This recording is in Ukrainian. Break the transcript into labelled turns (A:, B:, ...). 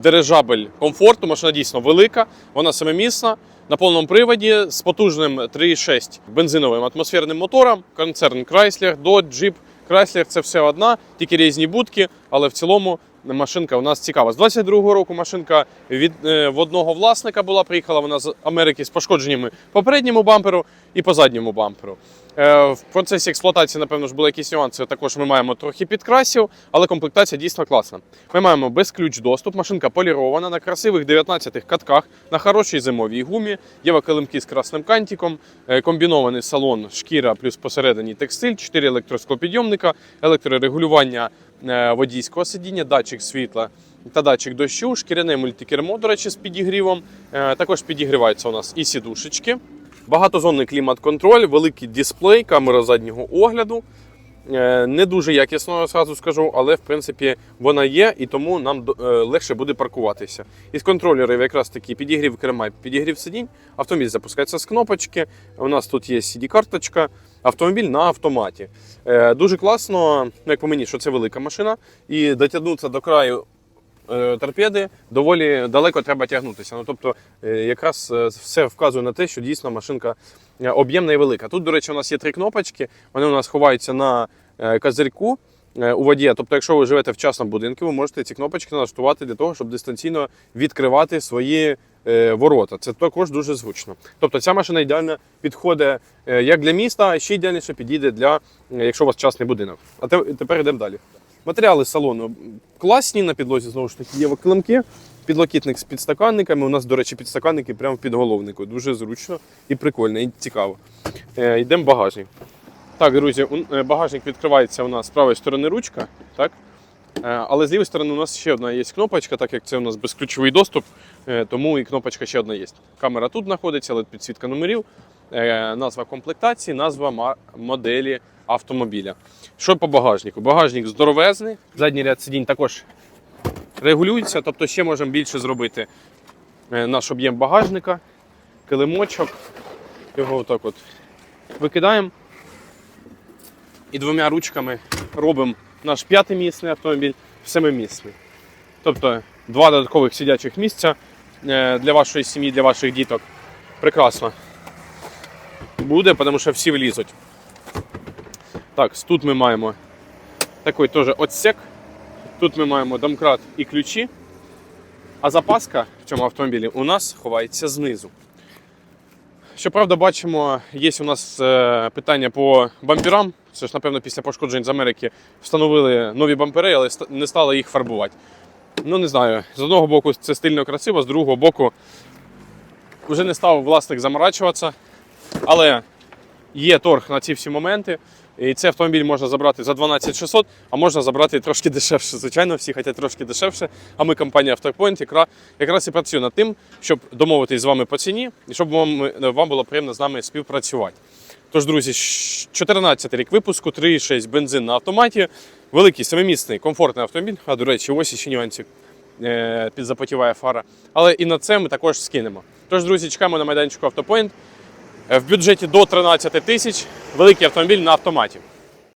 A: Дирижабель комфорту, машина дійсно велика, вона семимісна, на повному приводі з потужним 3,6 бензиновим атмосферним мотором. Концерн Chrysler, Dodge, Jeep, Chrysler – це все одна, тільки різні будки, але в цілому машинка у нас цікава. З 22-го року машинка від е, в одного власника була. Приїхала вона з Америки з пошкодженнями по передньому бамперу і по задньому бамперу. Е, В процесі експлуатації, напевно, ж були якісь нюанси. Також ми маємо трохи підкрасів, але комплектація дійсно класна. Ми маємо безключ доступ, машинка полірована на красивих 19 катках, на хорошій зимовій гумі, є килимки з красним кантиком, е, комбінований салон, шкіра плюс посередині текстиль, 4 електросклопідйомника, електрорегулювання е, водійського сидіння, датчик світла та датчик дощу, шкіряне мультикермо, до речі, з підігрівом. Е, Також підігріваються у нас і сідушечки. Багатозонний клімат-контроль, великий дисплей, камера заднього огляду. Е, Не дуже якісно, зразу скажу, але в принципі вона є, і тому нам е, легше буде паркуватися. Із контролерів якраз таки підігрів керма, підігрів сидінь. Автомобіль запускається з кнопочки. У нас тут є CD-карточка, автомобіль на автоматі. Е, Дуже класно, ну, як по мені, що це велика машина, і дотягнутися до краю е, торпеди доволі далеко треба тягнутися. Ну, тобто, е, якраз все вказує на те, що дійсно машинка об'ємна і велика. Тут, до речі, у нас є три кнопочки, вони у нас ховаються на козирьку у воді. Тобто, якщо ви живете в частному будинку, ви можете ці кнопочки налаштувати для того, щоб дистанційно відкривати свої ворота. Це також дуже зручно. Тобто ця машина ідеально підходить е, як для міста, а ще ідеальніше підійде для, е, якщо у вас частний будинок. А те- тепер йдемо далі. Матеріали салону класні на підлозі, знову ж таки, є килимки, підлокітник з підстаканниками. У нас, до речі, підстаканники прямо в підголовнику. Дуже зручно і прикольно, і цікаво. Е, йдемо в багажник. Так, друзі, е, багажник відкривається у нас з правої сторони ручка. Так? Е, Але з лівої сторони у нас ще одна є кнопочка, так як це у нас безключовий доступ, е, тому і кнопочка ще одна є. Камера тут знаходиться, але підсвітка номерів, е, назва комплектації, назва моделі автомобіля. Що по багажнику? Багажник здоровезний, задній ряд сидінь також регулюється, тобто ще можемо більше зробити наш об'єм багажника, килимочок. Його отак от викидаємо. І двома ручками робимо наш п'ятимісний автомобіль семимісний. Тобто два додаткових сидячих місця е, для вашої сім'ї, для ваших діток. Прекрасно. Буде, тому що всі влізуть. Так, тут ми маємо такий теж отсек. Тут ми маємо домкрат і ключі. А запаска в цьому автомобілі у нас ховається знизу. Щоправда, бачимо, є у нас е, питання по бамперам. Це ж, напевно, після пошкоджень з Америки встановили нові бампери, але не стали їх фарбувати. Ну, не знаю. З одного боку це стильно красиво, з другого боку вже не став власник заморачуватися. Але є торг на ці всі моменти. І цей автомобіль можна забрати за 12 600, а можна забрати трошки дешевше. Звичайно, всі хочуть трошки дешевше. А ми, компанія яка якраз і працює над тим, щоб домовитись з вами по ціні і щоб вам, вам було приємно з нами співпрацювати. Тож, друзі, щ- 14 рік випуску, 3,6 бензин на автоматі, великий семимісний комфортний автомобіль. А до речі, ось ще нюансик е, підзапотіває фара. Але і на це ми також скинемо. Тож, друзі, чекаємо на майданчику AutoPoint. Е, В бюджеті до 13 тисяч великий автомобіль на автоматі.